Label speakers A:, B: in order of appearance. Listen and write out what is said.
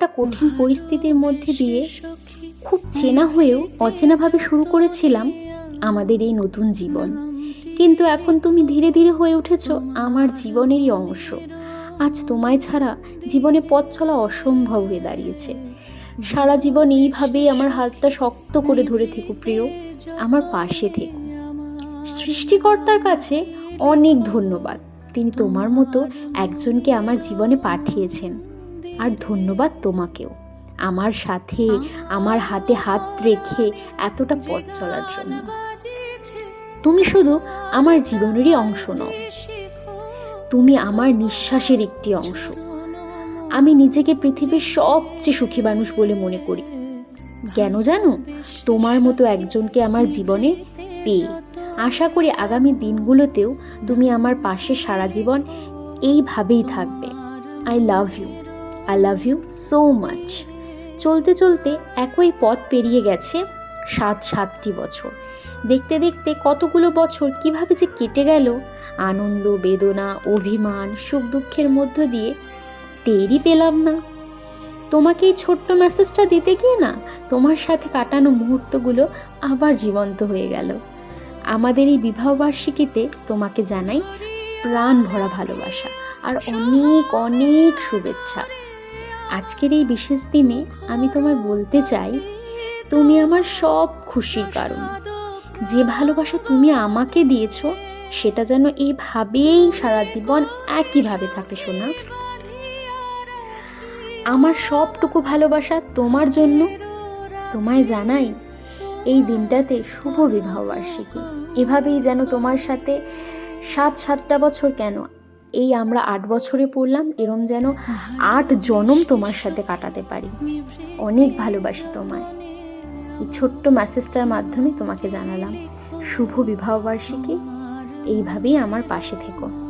A: একটা কঠিন পরিস্থিতির মধ্যে দিয়ে খুব চেনা হয়েও অচেনাভাবে শুরু করেছিলাম আমাদের এই নতুন জীবন। কিন্তু এখন তুমি ধীরে ধীরে হয়ে উঠেছ আমার জীবনেরই অংশ। আজ তোমায় ছাড়া জীবনে পথ চলা অসম্ভব হয়ে দাঁড়িয়েছে। সারা জীবন এইভাবেই আমার হাতটা শক্ত করে ধরে থেকো প্রিয়, আমার পাশে থেকো। সৃষ্টিকর্তার কাছে অনেক ধন্যবাদ। তিনি তোমার মতো একজনকে আমার জীবনে পাঠিয়েছেন। আর ধন্যবাদ তোমাকেও। আমার সাথে, আমার হাতে হাত রেখে এতটা পথ চলার জন্য। তুমি শুধু আমার জীবনেরই অংশ নও। তুমি আমার নিঃশ্বাসের একটি অংশ। আমি নিজেকে পৃথিবীর সবচেয়ে সুখী মানুষ বলে মনে করি। কেন জানো? তোমার মতো একজনকে আমার জীবনে পেয়ে। আশা করি আগামী দিনগুলোতেও তুমি আমার পাশে সারা জীবন এইভাবেই থাকবে। I love you I love you so much চলতে চলতে একই পথ পেরিয়ে গেছে সাত সাতটি বছর। দেখতে দেখতে কতগুলো বছর কীভাবে যে কেটে গেল, আনন্দ, বেদনা, অভিমান, সুখ দুঃখের মধ্য দিয়ে টেরই পেলাম না। তোমাকে এই ছোট্ট মেসেজটা দিতে গিয়ে না তোমার সাথে কাটানো মুহূর্তগুলো আবার জীবন্ত হয়ে গেল। আমাদের এই বিবাহবার্ষিকীতে তোমাকে জানাই প্রাণ ভরা ভালোবাসা আর অনেক অনেক শুভেচ্ছা। আজকের এই বিশেষ দিনে আমি তোমায় বলতে চাই, তুমি আমার সব খুশির কারণ। যে ভালোবাসা তুমি আমাকে দিয়েছ, সেটা যেন এইভাবেই সারা জীবন একইভাবে থাকে শোনা আমার সবটুকু ভালোবাসা তোমার জন্য। তোমায় জানাই, এই দিনটাতে শুভ বিবাহবার্ষিকী এভাবেই যেন তোমার সাথে সাত সাতটা বছর কেন এই আমরা আট বছরে পড়লাম, এরম যেন আট জনম তোমার সাথে কাটাতে পারি। অনেক ভালোবাসি তোমায়। এই ছোট্ট মেসেজটার মাধ্যমে তোমাকে জানালাম। শুভ বিবাহবার্ষিকী। এইভাবেই আমার পাশে থেকো।